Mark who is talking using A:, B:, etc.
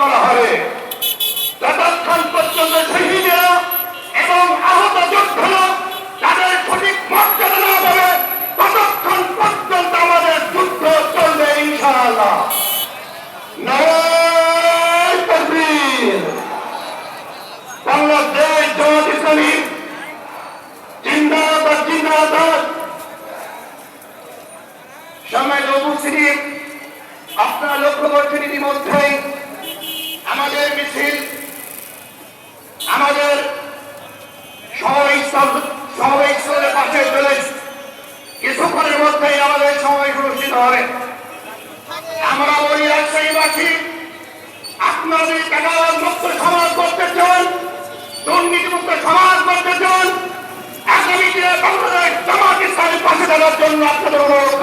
A: করা হবে। যতক্ষণ পর্যন্ত শহীদেরা এবং আহত যোদ্ধারা তাদের সঠিক মর্যাদা না পাবে ততক্ষণ পর্যন্ত আমাদের যুদ্ধ চলবে ইনশাআল্লাহ। আপনারা লক্ষ্য করছেন ইতিমধ্যেই মিছিল, আমাদের সবাই সবাই পাশে চলে কিছুক্ষণের আমাদের অনুষ্ঠিত হবে। আমরা বলি রাজশাহীবাসী টাকার মুক্ত সমাজ করতে চান, দুর্নীতিমুক্ত সমাজ করতে চান, আগামী দিনে বাংলাদেশ পাশে জন্য আপনাদের অনুরোধ